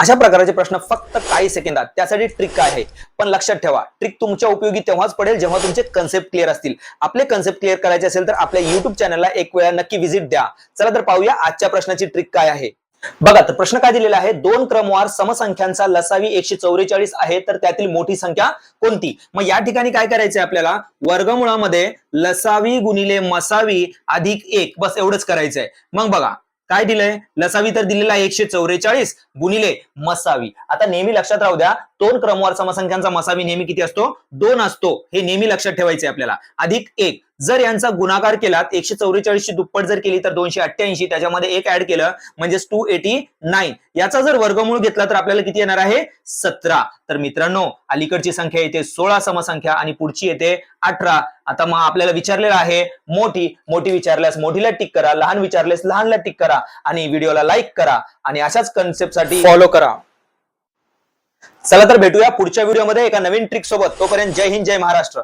अशा प्रकारचे प्रश्न फक्त काही सेकंदात त्यासाठी ट्रिक काय आहे? पण लक्षात ठेवा ट्रिक तुमच्या उपयोगी तेव्हाच पडेल जेव्हा तुमचे कन्सेप्ट क्लिअर असतील. आपले कन्सेप्ट क्लिअर करायचे असेल तर आपल्या युट्यूब चॅनलला एक वेळा नक्की व्हिजिट द्या. चला तर पाहूया आजच्या प्रश्नाची ट्रिक काय आहे. बघा तर प्रश्न काय दिलेला आहे? दोन क्रमवार समसंख्यांचा लसावी एकशे चौवेचाळीस आहे तर त्यातील मोठी संख्या कोणती? मग या ठिकाणी काय करायचंय आपल्याला? वर्गमुळामध्ये लसावी गुणिले मसावी अधिक एक. बस एवढंच करायचंय. मग बघा काय दिलंय? लसावी तर दिलेला आहे एकशे चौवेचाळीस गुणिले मसावी. आता नेहमी लक्षात राहू द्या दोन क्रमवार समसंख्यांचा मसावी नेहमी किती असतो? दोन असतो. हे नेहमी लक्षात ठेवायचे आपल्याला. अधिक एक. जर यांचा गुणाकार केला एकशे चौवेचाळीसची दुप्पट जर केली तर दोनशे अठ्ठ्याऐंशी. त्याच्यामध्ये एक ऍड केलं म्हणजेच टू एटी नाईन याचा जर वर्गमूळ घेतला तर आपल्याला किती येणार आहे? सतरा. तर मित्रांनो अलीकडची संख्या येते सोळा समसंख्या आणि पुढची येते अठरा. आता मग आपल्याला विचारलेलं आहे मोठी. मोठी विचारल्यास मोठीला टिक करा. लहान विचारल्यास लहानला टिक करा. आणि व्हिडिओला लाईक करा. आणि अशाच कन्सेप्टसाठी फॉलो करा. चला तर भेटूया पुढच्या व्हिडिओमध्ये एका नवीन ट्रिक सोबत. तोपर्यंत जय हिंद जय महाराष्ट्र.